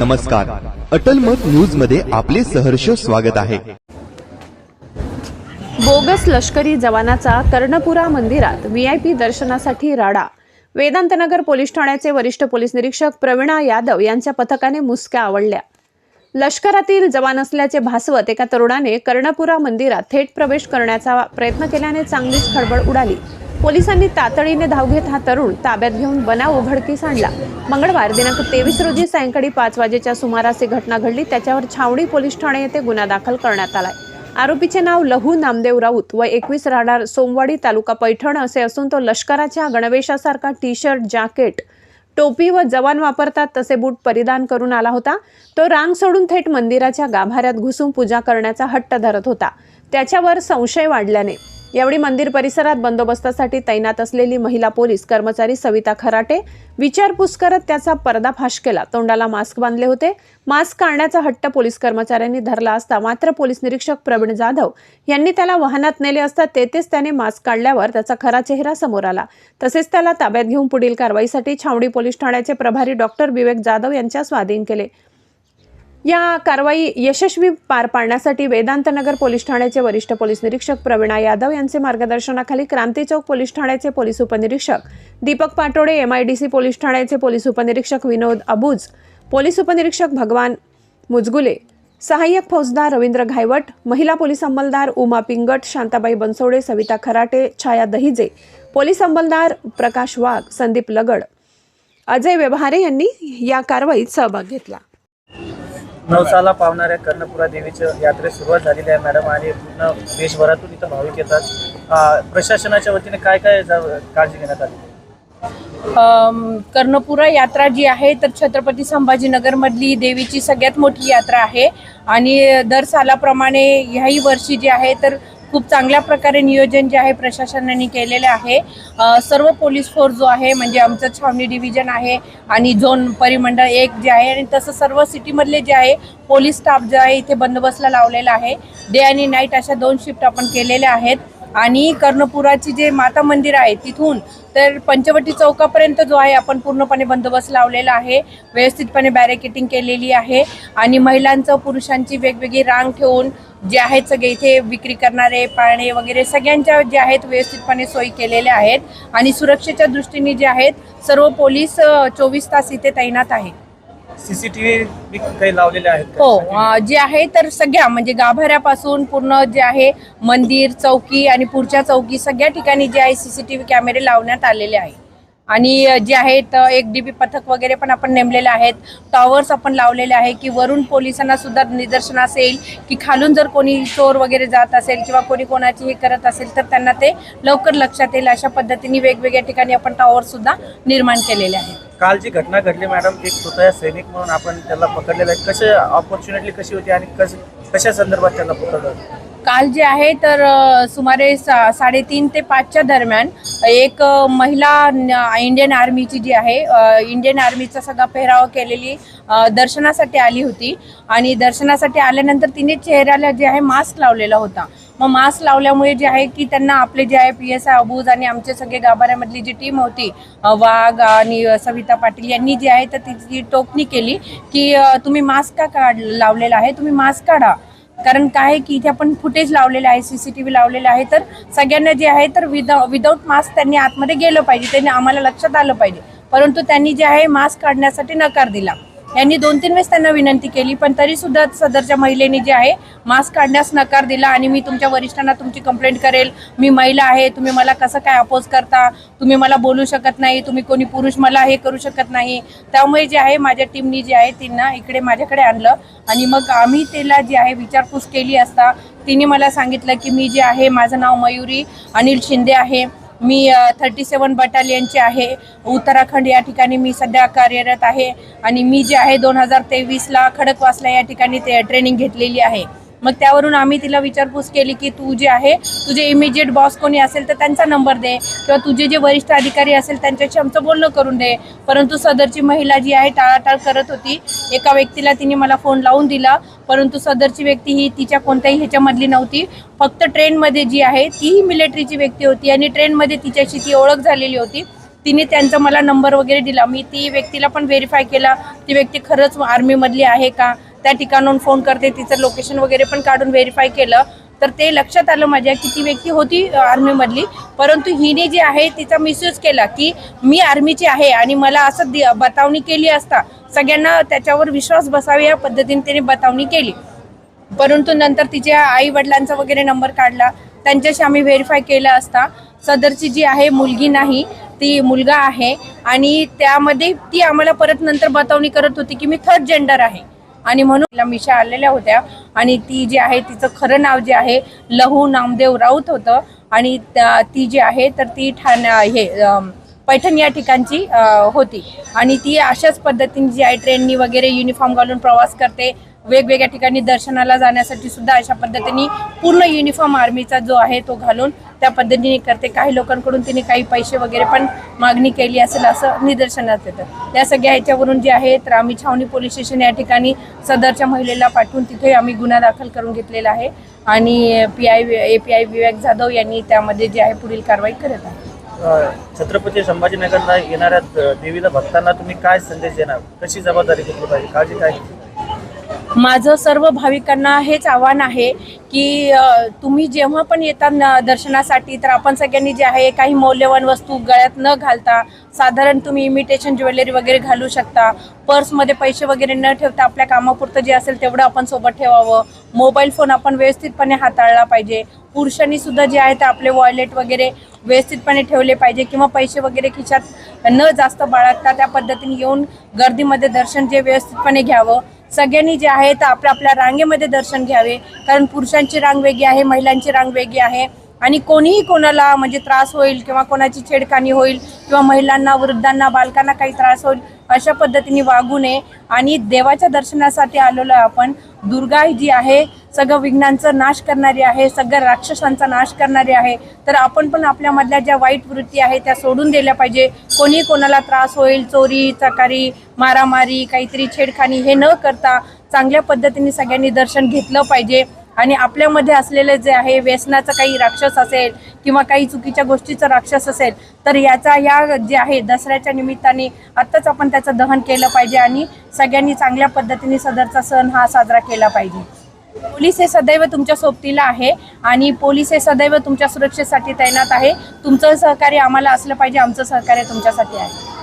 नमस्कार. अटल मत न्यूजमध्ये आपले सहर्ष स्वागत आहे. बोगस लष्करी जवानाचा कर्णपुरा मंदिरात व्हीआयपी दर्शनासाठी राडा. वेदांतनगर पोलीस ठाण्याचे वरिष्ठ पोलीस निरीक्षक प्रवीणा यादव यांच्या पथकाने मुसक्या आवडल्या. लष्करातील जवान असल्याचे भासवत एका तरुणाने कर्णपुरा मंदिरात थेट प्रवेश करण्याचा प्रयत्न केल्याने चांगलीच खळबळ उडाली. पोलिसांनी तातडीने धाव घेत हा तरुण ताब्यात घेऊन बनाव उघडकीस आणला. मंगळवार दिनांक तेवीस रोजी सायंकाळी पाच वाजेच्या सुमारास ही घटना घडली. त्याच्यावर छावणी पोलीस ठाणे येथे गुन्हा दाखल करण्यात आलाय. आरोपीचे नाव लहू नामदेव राऊत व एकवीस राहणार सोमवाडी तालुका पैठण असे असून तो लष्कराच्या गणवेशासारखा टी शर्ट जॅकेट टोपी व जवान वापरतात तसे बूट परिधान करून आला होता. तो रांग सोडून थेट मंदिराच्या गाभाऱ्यात घुसून पूजा करण्याचा हट्ट धरत होता. त्याच्यावर संशय वाढल्याने यावेळी मंदिर परिसरात बंदोबस्तासाठी तैनात असलेली महिला पोलीस कर्मचारी सविता खराटे विचारपूस करत त्याचा पर्दाफाश केला. तोंडाला मास्क बांधले होते. मास्क काढण्याचा हट्ट पोलीस कर्मचाऱ्यांनी धरला असता मात्र पोलीस निरीक्षक प्रवीण जाधव यांनी त्याला वाहनात नेले असता तेथेच त्याने मास्क काढल्यावर त्याचा खरा चेहरा समोर आला. तसेच त्याला ताब्यात घेऊन पुढील कारवाईसाठी छावणी पोलीस ठाण्याचे प्रभारी डॉक्टर विवेक जाधव यांच्या स्वाधीन केले. या कारवाई यशस्वी पार पाडण्यासाठी वेदांतनगर पोलीस ठाण्याचे वरिष्ठ पोलीस निरीक्षक प्रवीणा यादव यांचे मार्गदर्शनाखाली क्रांती चौक पोलीस ठाण्याचे पोलीस उपनिरीक्षक दीपक पाटोडे एमआयडीसी पोलीस ठाण्याचे पोलीस उपनिरीक्षक विनोद अबूज पोलीस उपनिरीक्षक भगवान मुजगुले सहाय्यक फौजदार रवींद्र घायवट महिला पोलीस अंमलदार उमा पिंगट शांताबाई बनसोडे सविता खराटे छाया दहिजे पोलीस अंमलदार प्रकाश वाघ संदीप लगड. अजय व्यवहारे यांनी या कारवाईत सहभाग घेतला. नवसाला पावणाऱ्या कर्णपुरा देवीच्या यात्रेस सुरुवात झालेली आहे मॅडम आणि पूर्ण देशभरातून इथं भाविक येतात. प्रशासनाच्या वतीने काय काय काळजी घेण्यात आली? कर्णपुरा यात्रा जी आहे तर छत्रपती संभाजीनगरमधली देवीची सगळ्यात मोठी यात्रा आहे. आणि दर सालाप्रमाणे ह्याही वर्षी जी आहे तर खूप चांगल्या प्रकारे नियोजन जे आहे प्रशासनाने केलेले आहे. सर्व पोलीस फोर्स जो आहे म्हणजे आमचं छावणी डिव्हिजन आहे आणि झोन परिमंडळ एक जे आहे आणि तसं सर्व सिटीमधले जे आहे पोलीस स्टाफ जे आहे इथे बंदोबस्तला लावलेला आहे. डे आणि नाईट अशा दोन शिफ्ट आपण केलेल्या आहेत. आणि कर्णपुराची जे माता मंदिर आहे तिथून तर पंचवटी चौकापर्यंत जो आहे आपण पूर्णपणे बंदोबस्त लावलेला आहे. व्यवस्थितपणे बॅरिकेटिंग केलेली आहे आणि महिलांचं पुरुषांची वेगवेगळी रांग ठेवून जे आहेत सगळे इथे विक्री करणारे पाळणे वगैरे सगळ्यांच्या जे आहेत व्यवस्थितपणे सोयी केलेल्या आहेत. आणि सुरक्षेच्या दृष्टीने जे आहेत सर्व पोलीस चोवीस तास इथे तैनात आहेत. सीसीटीव्ही काही लावलेले आहेत हो अ, जे आहे तर सगळ्या म्हणजे गाभाऱ्यापासून पूर्ण जे आहे मंदिर चौकी आणि पुढच्या चौकी सगळ्या ठिकाणी जे आहे सीसीटीव्ही कॅमेरे लावण्यात आलेले आहे आणि जे आहेत एक डी बी पथक वगैरे पण आपण नेमलेले आहेत. टॉवर्स आपण लावलेले आहे की वरून पोलिसांना सुद्धा निदर्शनास येईल की खालून जर कोणी चोर वगैरे जात असेल किंवा कोणी कोणाची हे करत असेल तर त्यांना ते लवकर लक्षात येईल. अशा पद्धतीने वेगवेगळ्या ठिकाणी आपण टॉवर सुद्धा निर्माण केलेले आहेत. काल जी घटना घडली मॅडम एक स्वतः सैनिक म्हणून आपण त्याला पकडलेलं आहे. कसे ऑपॉर्च्युनिटी कशी होती आणि कसं कशा संदर्भात त्यांना पकडलं काल जे आहे तर सुमारे सा साडेतीन ते पाचच्या दरम्यान एक महिला इंडियन आर्मीची जी आहे इंडियन आर्मीचा सगळा पेहराव केलेली दर्शनासाठी आली होती. आणि दर्शनासाठी आल्यानंतर तिने चेहऱ्याला जे आहे मास्क लावलेला होता. मग मास्क लावल्यामुळे जे आहे की त्यांना आपले जे आहे पी एस आय अबूज आणि आमचे सगळे गाभाऱ्यामधली जी टीम होती वाघ आणि सविता पाटील यांनी जी आहे तर तिची टोकणी केली की तुम्ही मास्क का काढ लावलेला आहे? तुम्ही मास्क काढा. कारण काय आहे की इथे आपण फुटेज लावलेलं आहे सी सी टी व्ही लावलेला आहे तर सगळ्यांना जे आहे तर विदा विदाऊट मास्क त्यांनी आतमध्ये गेलं पाहिजे त्यांनी आम्हाला लक्षात आलं पाहिजे. परंतु त्यांनी जे आहे मास्क काढण्यासाठी नकार दिला. यांनी दोन तीन वेळेस त्यांना विनंती केली पण तरी सुद्धा सदरच्या महिलेने जे आहे मास्क काढण्यास नकार दिला आणि मी तुमच्या वरिष्ठांना तुमची कंप्लेंट करेल. मी महिला आहे तुम्ही मला कसं काय अपोज करता? तुम्ही मला बोलू शकत नाही तुम्ही कोणी पुरुष मला हे करू शकत नाही. त्यामुळे जे आहे माझ्या टीमनी जे आहे तिनं इकडे माझ्याकडे आणलं. आणि मग आम्ही तिला जे आहे विचारपूस केली असता तिने मला सांगितलं की मी जे आहे माझं नाव मयुरी अनिल शिंदे आहे. मी थर्टी सेवन बटालियनचे आहे. उत्तराखंड या ठिकाणी मी सध्या कार्यरत आहे. आणि मी जे आहे दोन हजार तेवीसला खडकवासला या ठिकाणी ते ट्रेनिंग घेतलेली आहे. मग त्यावरून आम्ही तिला विचारपूस केली की तू जे आहे तुझे इमिजिएट बॉस कोणी असेल तर त्यांचा नंबर दे किंवा तुझे जे वरिष्ठ अधिकारी असेल त्यांच्याशी आमचं बोलणं करून दे. परंतु सदरची महिला जी आहे टाळाटाळ करत होती. एका व्यक्तीला तिने मला फोन लावून दिला. परंतु सदरची व्यक्ती ही तिच्या कोणत्याही ह्याच्यामधली नव्हती. फक्त ट्रेनमध्ये जी आहे तीही मिलिटरीची व्यक्ती होती आणि ट्रेनमध्ये तिच्याशी ती ओळख झालेली होती. तिने त्यांचा मला नंबर वगैरे दिला. मी ती व्यक्तीला पण व्हेरीफाय केला ती व्यक्ती खरंच आर्मीमधली आहे का? त्या ठिकाणाहून फोन करते. तिचं लोकेशन वगैरे पण काढून व्हेरीफाय केलं. तर ते लक्षात आलं माझ्या की ती व्यक्ती होती आर्मीमधली परंतु हिने जी आहे तिचा मिसयूज केला की मी आर्मीची आहे आणि मला असं दि- बतावणी केली असता सगळ्यांना त्याच्यावर विश्वास बसावे या पद्धतीने तिने बतावणी केली. परंतु नंतर तिच्या आई वडिलांचा वगैरे नंबर काढला. त्यांच्याशी आम्ही व्हेरीफाय केला असता. सदरची जी आहे मुलगी नाही ती मुलगा आहे आणि त्यामध्ये ती आम्हाला परत नंतर बतावणी करत होती की मी थर्ड जेंडर आहे. आणि म्हणून तिला मिशा आलेल्या होत्या. आणि ती जी आहे तिचं खरं नाव जे आहे लहू नामदेव राऊत होतं. आणि ती जी आहे तर ती ठाण्या हे पैठण या ठिकाणची होती. आणि ती अशाच पद्धतीने जी आहे ट्रेननी वगैरे युनिफॉर्म घालून प्रवास करते. वेगवेगळ्या ठिकाणी दर्शनाला जाण्यासाठी सुद्धा अशा पद्धतीने पूर्ण युनिफॉर्म आर्मीचा जो आहे तो घालून त्या पद्धतीने करते. काही लोकांकडून तिने काही पैसे वगैरे पण मागणी केली असेल असं निदर्शनात येतं. या सगळ्या ह्याच्यावरून जे आहे तर आम्ही छावणी पोलीस स्टेशन या ठिकाणी सदरच्या महिलेला पाठवून तिथे आम्ही गुन्हा दाखल करून घेतलेला आहे. आणि P I A P I Vivek Jadhav यांनी त्यामध्ये जे आहे पुढील कारवाई करत आहे. छत्रपती संभाजीनगरला येणाऱ्या देवीला भक्तांना तुम्ही काय संदेश देणार? कशी जबाबदारी घेतली पाहिजे? काळजी काय घेतली? माझं सर्व भाविकांना हेच आव्हान आहे की तुम्ही जेव्हा पण येतात न- दर्शनासाठी तर आपण सगळ्यांनी जे आहे काही मौल्यवान वस्तू गळ्यात न घालता साधारण तुम्ही इमिटेशन ज्वेलरी वगैरे घालू शकता. पर्समध्ये पैसे वगैरे न ठेवता आपल्या कामापुरतं जे असेल तेवढं आपण सोबत ठेवावं. मोबाईल फोन आपण व्यवस्थितपणे हाताळला पाहिजे. पुरुषांनी सुद्धा जे आहे ते आपले वॉयलेट वगैरे व्यवस्थितपणे ठेवले पाहिजे किंवा पैसे वगैरे खिशात न जास्त बाळगता त्या पद्धतीने येऊन गर्दीमध्ये दर्शन जे व्यवस्थितपणे घ्यावं. सगळ्यांनी जे आहे तर आपल्या आपल्या रांगेमध्ये दर्शन घ्यावे. कारण पुरुषांची रांग वेगळी आहे महिलांची रांग वेगळी आहे. आणि कोणीही कोणाला म्हणजे त्रास होईल किंवा कोणाची छेडखानी होईल किंवा महिलांना वृद्धांना बालकांना काही त्रास होईल अशा पद्धतीने वागू नये. आणि देवाच्या दर्शनासाठी आलेलो आहे आपण. दुर्गा जी आहे सगळं विघ्नांचा नाश करणारी आहे सगळ्या राक्षसांचा नाश करणारी आहे तर आपण पण आपल्यामधल्या ज्या वाईट वृत्ती आहे त्या सोडून दिल्या पाहिजे. कोणी कोणाला त्रास होईल चोरी चकारी मारामारी काहीतरी छेडखानी हे न करता चांगल्या पद्धतीने सगळ्यांनी दर्शन घेतलं पाहिजे. आणि आपल्यामध्ये असलेले जे आहे व्यसनाचं काही राक्षस असेल किंवा काही चुकीच्या गोष्टीचं राक्षस असेल तर याचा या जे आहे दसऱ्याच्या निमित्ताने आत्ताच आपण त्याचं दहन केलं पाहिजे आणि सगळ्यांनी चांगल्या पद्धतीने सदरचा सण हा साजरा केला पाहिजे. पोलीस हे सदैव तुमच्या सोबतीला आहे आणि पोलीस हे सदैव तुमच्या सुरक्षेसाठी तैनात आहे. तुमचं सहकार्य आम्हाला असलं पाहिजे आमचं सहकार्य तुमच्यासाठी आहे.